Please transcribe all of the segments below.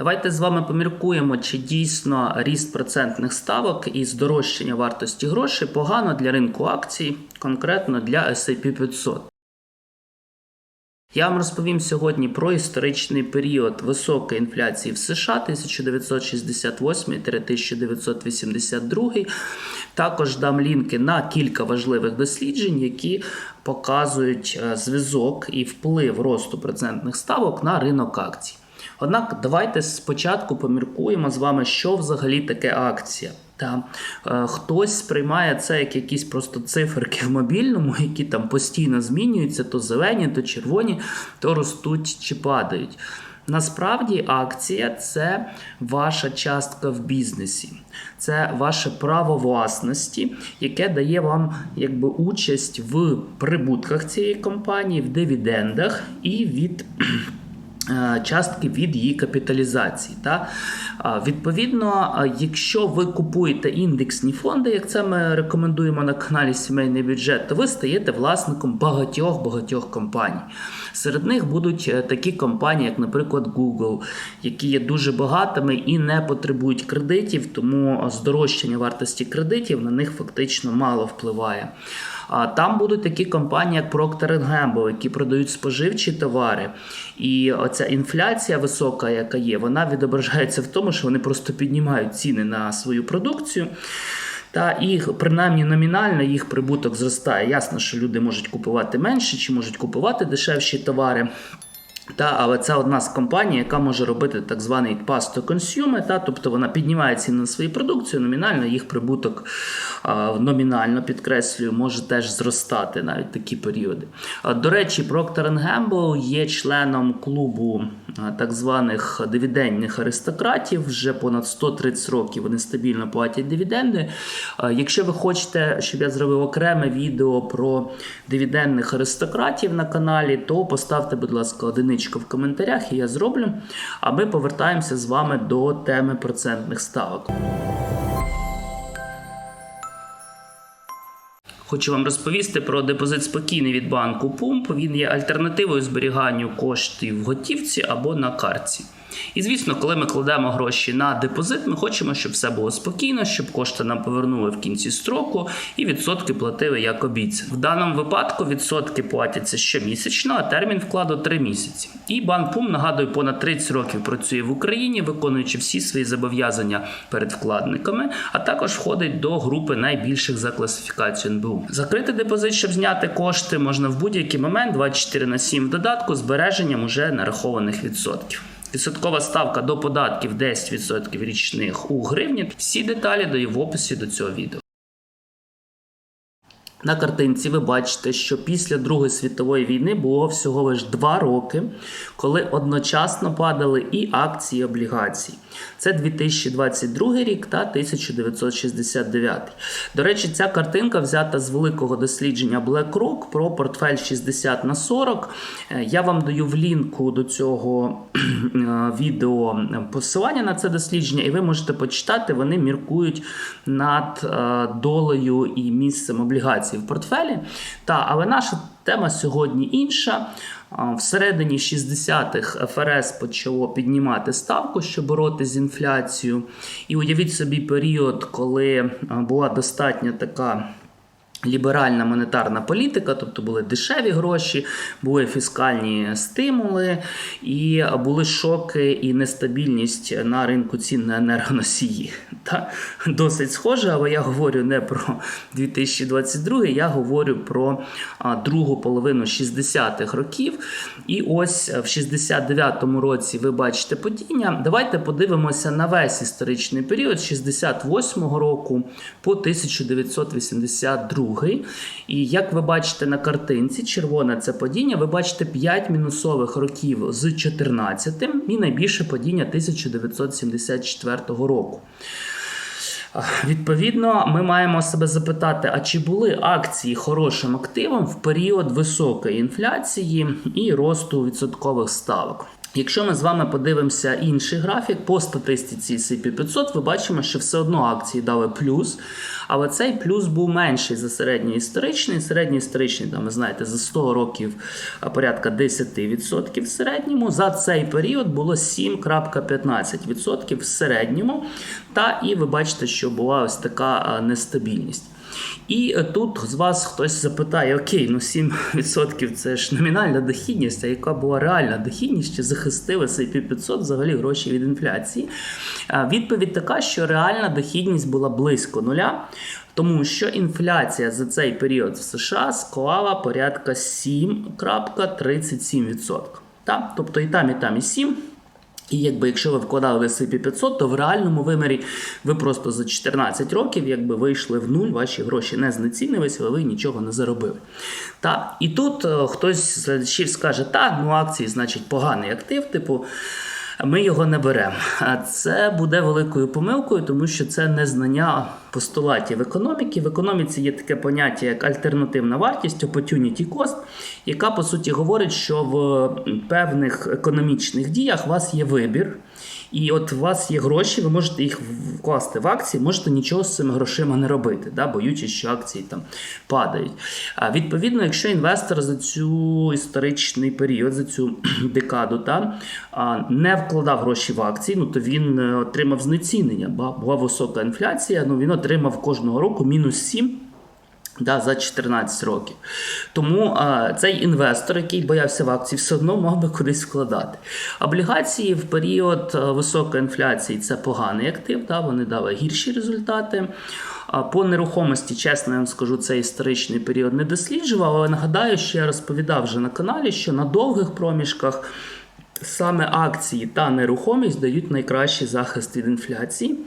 Давайте з вами поміркуємо, чи дійсно ріст процентних ставок і здорожчання вартості грошей погано для ринку акцій, конкретно для S&P 500. Я вам розповім сьогодні про історичний період високої інфляції в США 1968-1982. Також дам лінки на кілька важливих досліджень, які показують е, зв'язок і вплив росту процентних ставок на ринок акцій. Однак давайте спочатку поміркуємо з вами, що взагалі таке акція. Та е, хтось сприймає це як якісь просто циферки в мобільному, які там постійно змінюються, то зелені, то червоні, то ростуть чи падають. Насправді акція це ваша частка в бізнесі, це ваше право власності, яке дає вам якби участь в прибутках цієї компанії, в дивідендах і від. Е, Частки від її капіталізації. Та? Відповідно, якщо ви купуєте індексні фонди, як це ми рекомендуємо на каналі Сімейний бюджет, то ви стаєте власником багатьох-багатьох компаній. Серед них будуть е, такі компанії, як, наприклад, Google, які є дуже багатими і не потребують кредитів, тому здорожчання вартості кредитів на них фактично мало впливає. А Там будуть такі компанії, як Procter Gamble, які продають споживчі товари. І оця інфляція висока, яка є, вона відображається в тому, що вони просто піднімають ціни на свою продукцію. Та їх принаймні номінально їх прибуток зростає. Ясно, що люди можуть купувати менше чи можуть купувати дешевші товари. Та, але це одна з компаній, яка може робити так званий pass to consumer, та, тобто вона піднімає ціни на свою продукцію, номінально їх прибуток а, номінально підкреслюю, може теж зростати навіть такі періоди. А, до речі, Procter Gamble є членом клубу а, так званих дивідендних аристократів. Вже понад 130 років вони стабільно платять дивіденди. Якщо ви хочете, щоб я зробив окреме відео про дивідендних аристократів на каналі, то поставте, будь ласка, одиничку в коментарях, і я зроблю. А ми повертаємося з вами до теми процентних ставок. Хочу вам розповісти про депозит спокійний від банку Пумп. Він є альтернативою зберіганню коштів в готівці або на картці. І звісно, коли ми кладемо гроші на депозит, ми хочемо, щоб все було спокійно, щоб кошти нам повернули в кінці строку і відсотки платили як обіцяно. В даному випадку відсотки платяться щомісячно, а термін вкладу 3 місяці. І банк Пум нагадую, понад 30 років працює в Україні, виконуючи всі свої зобов'язання перед вкладниками, а також входить до групи найбільших за класифікацією НБУ. Закрити депозит, щоб зняти кошти, можна в будь-який момент 24 на 7 в додатку збереженням уже нарахованих відсотків. Відсоткова ставка до податків 10% річних у гривні. Всі деталі даю в описі до цього відео. На картинці ви бачите, що після Другої світової війни було всього лише два роки, коли одночасно падали і акції, і облігації. Це 2022 рік та 1969. До речі, ця картинка взята з великого дослідження BlackRock про портфель 60 на 40. Е, Я вам даю в лінку до цього е, відео посилання на це дослідження, і ви можете почитати, вони міркують над е, долею і місцем облігацій в портфелі. Та, але наша тема сьогодні інша. Всередині 60-х ФРС почало піднімати ставку, щоб боротися з інфляцією. І уявіть собі період, коли була достатньо така. Ліберальна монетарна політика, тобто були дешеві гроші, були фіскальні стимули, і були шоки і нестабільність на ринку цін на енергоносії. Та досить схоже, але я говорю не про 2022, я говорю про другу половину 60-х років. І ось в 69-му році ви бачите падіння. Давайте подивимося на весь історичний період з 68-го року по 1982. І як ви бачите на картинці, червоне це падіння, ви бачите 5 мінусових років з 14 і найбільше падіння 1974 року. Відповідно, ми маємо себе запитати, а чи були акції хорошим активом в період високої інфляції і росту відсоткових ставок? Якщо ми з вами подивимося інший графік по статистиці S&P 500, ви бачимо, що все одно акції дали плюс, але цей плюс був менший за середній історичний. Середній історичний, там, ви знаєте, за 100 років порядка 10% в середньому. За цей період було 7,15% в середньому. Та і ви бачите, що була ось така нестабільність. І е, тут з вас хтось запитає: Окей, ну 7% це ж номінальна дохідність, а яка була реальна дохідність, чи захистили S&P 500 взагалі гроші від інфляції? Відповідь така, що реальна дохідність була близько нуля, тому що інфляція за цей період в США склала порядка 7,37%. Так? Тобто і там, і там, і 7%. І якби якщо ви вкладали в S&P 500, то в реальному вимірі ви просто за 14 років якби вийшли в нуль, ваші гроші не знецінилися, ви нічого не заробили. Та, і тут е, хтось з глядачів скаже, та, ну акції, значить, поганий актив, типу. Ми його не беремо. А це буде великою помилкою, тому що це не знання постулатів економіки. В економіці є таке поняття, як альтернативна вартість, opportunity cost, яка по суті говорить, що в певних економічних діях у вас є вибір. І от у вас є гроші, ви можете їх вкласти в акції, можете нічого з цими грошима не робити, да, боючись, що акції там падають. А відповідно, якщо інвестор за цю історичний період, за цю декаду, та, не вкладав гроші в акції, ну то він е, отримав знецінення. Була висока інфляція, ну він отримав кожного року мінус 7 да, за 14 років. Тому а, цей інвестор, який боявся в акції, все одно мав би кудись вкладати. Облігації в період високої інфляції це поганий актив, да, вони дали гірші результати. А по нерухомості, чесно, я вам скажу, цей історичний період не досліджував, але нагадаю, що я розповідав вже на каналі, що на довгих проміжках. Саме акції та нерухомість дають найкращий захист від інфляції.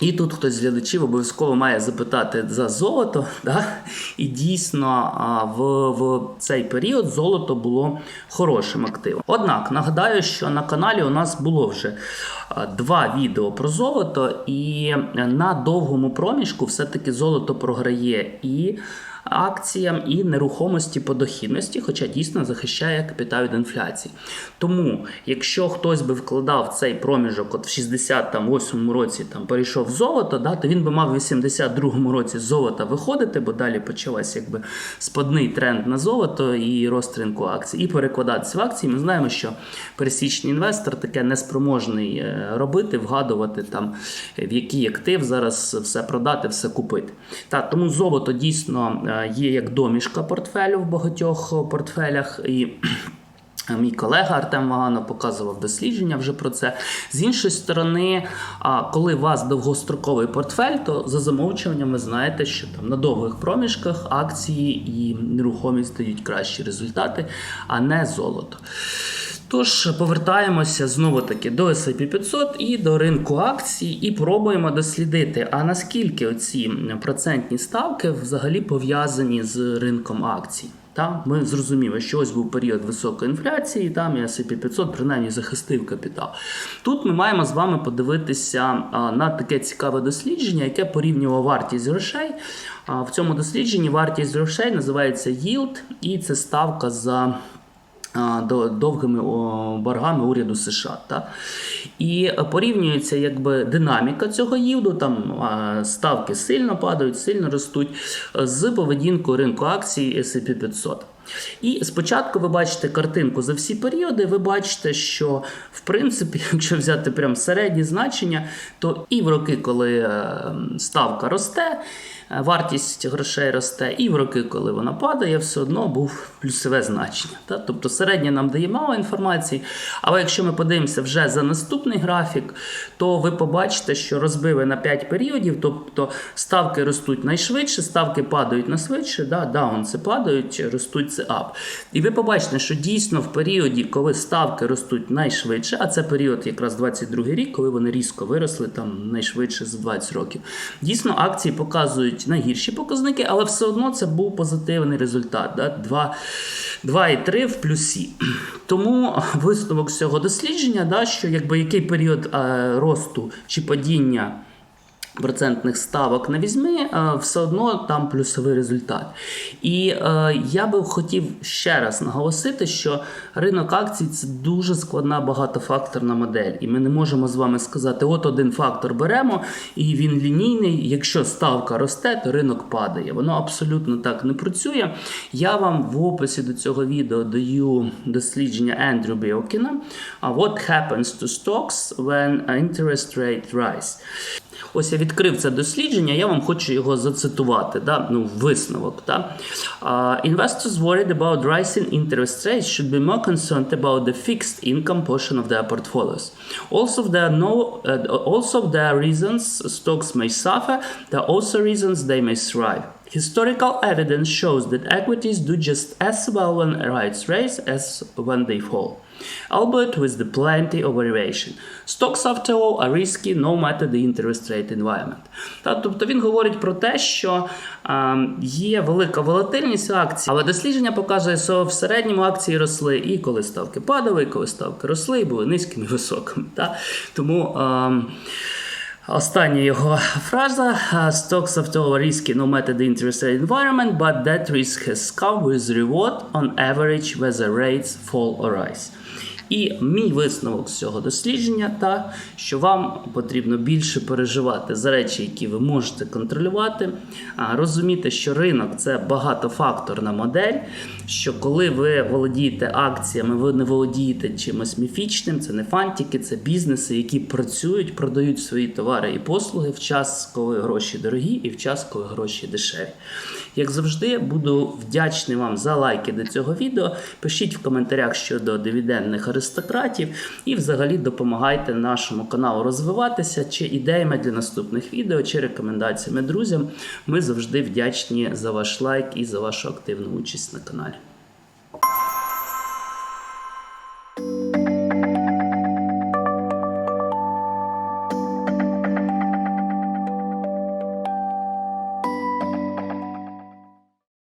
І тут хтось з глядачів обов'язково має запитати за золото. Да? І дійсно в, в цей період золото було хорошим активом. Однак нагадаю, що на каналі у нас було вже два відео про золото, і на довгому проміжку все-таки золото програє і акціям і нерухомості по дохідності, хоча дійсно захищає капітал від інфляції. Тому, якщо хтось би вкладав цей проміжок, от в 68-му році там перейшов в золото, да, то він би мав в 82-му році золота виходити, бо далі почався якби спадний тренд на золото і рост ринку акцій, і перекладатися в акції. Ми знаємо, що пересічний інвестор таке неспроможний е, робити, вгадувати там в який актив зараз все продати, все купити. Так, тому золото дійсно. Е, є як домішка портфелю в багатьох портфелях. і Мій колега Артем Ваганов показував дослідження вже про це. З іншої сторони, коли у вас довгостроковий портфель, то за замовчуванням ви знаєте, що там на довгих проміжках акції і нерухомість дають кращі результати, а не золото. Тож повертаємося знову таки до S&P 500 і до ринку акцій, і пробуємо дослідити, а наскільки оці процентні ставки взагалі пов'язані з ринком акцій. Та ми зрозуміли, що ось був період високої інфляції, там і S&P 500 принаймні захистив капітал. Тут ми маємо з вами подивитися на таке цікаве дослідження, яке порівнювало вартість грошей. В цьому дослідженні вартість грошей називається yield, і це ставка за довгими боргами уряду США. Так? І порівнюється якби динаміка цього ївду, там ставки сильно падають, сильно ростуть з поведінкою ринку акцій S&P 500. І спочатку ви бачите картинку за всі періоди, ви бачите, що в принципі, якщо взяти прям середні значення, то і в роки, коли е, ставка росте, Е, вартість грошей росте, і в роки, коли вона падає, все одно був плюсове значення. Тобто середнє нам дає мало інформації. Але якщо ми подивимося вже за наступний графік, то ви побачите, що розбили на 5 періодів, тобто ставки ростуть найшвидше, ставки падають найшвидше, да, даунси падають, ростуть це ап. І ви побачите, що дійсно в періоді, коли ставки ростуть найшвидше, а це період якраз 22 рік, коли вони різко виросли там найшвидше за 20 років, дійсно акції показують будуть найгірші показники, але все одно це був позитивний результат. Да? 2,3 в плюсі. Тому висновок з цього дослідження, да, що якби який період а, росту чи падіння процентних ставок не візьми, е, все одно там плюсовий результат. І е, я би хотів ще раз наголосити, що ринок акцій це дуже складна багатофакторна модель. І ми не можемо з вами сказати, от один фактор беремо, і він лінійний. Якщо ставка росте, то ринок падає. Воно абсолютно так не працює. Я вам в описі до цього відео даю дослідження Ендрю Біокіна. А What happens to stocks when interest rate rise? Ось я відкрив це дослідження, я вам хочу його зацитувати. Да? Ну, висновок. Да? Uh, investors worried about rising interest rates should be more concerned about the fixed income portion of their portfolios. Also, there are no, uh, also there are reasons stocks may suffer. There are also reasons they may thrive. Historical evidence shows that equities do just as well when rates rise as when they fall, albeit with the plenty of variation. Stocks, after all, are risky no matter the interest rate environment. Та, тобто він говорить про те, що е, є велика волатильність акцій, але дослідження показує, що в середньому акції росли і коли ставки падали, і коли ставки росли, і були низькими і високими. Та? Тому. Е, Остання його фраза Stocks after all are risky no matter the interest rate environment, but that risk has come with reward on average whether rates fall or rise. І мій висновок з цього дослідження та що вам потрібно більше переживати за речі, які ви можете контролювати, розуміти, що ринок це багатофакторна модель. Що коли ви володієте акціями, ви не володієте чимось міфічним, це не фантики, це бізнеси, які працюють, продають свої товари і послуги в час, коли гроші дорогі, і в час, коли гроші дешеві. Як завжди, буду вдячний вам за лайки до цього відео. Пишіть в коментарях щодо дивідендних аристократів і взагалі допомагайте нашому каналу розвиватися чи ідеями для наступних відео, чи рекомендаціями друзям. Ми завжди вдячні за ваш лайк і за вашу активну участь на каналі.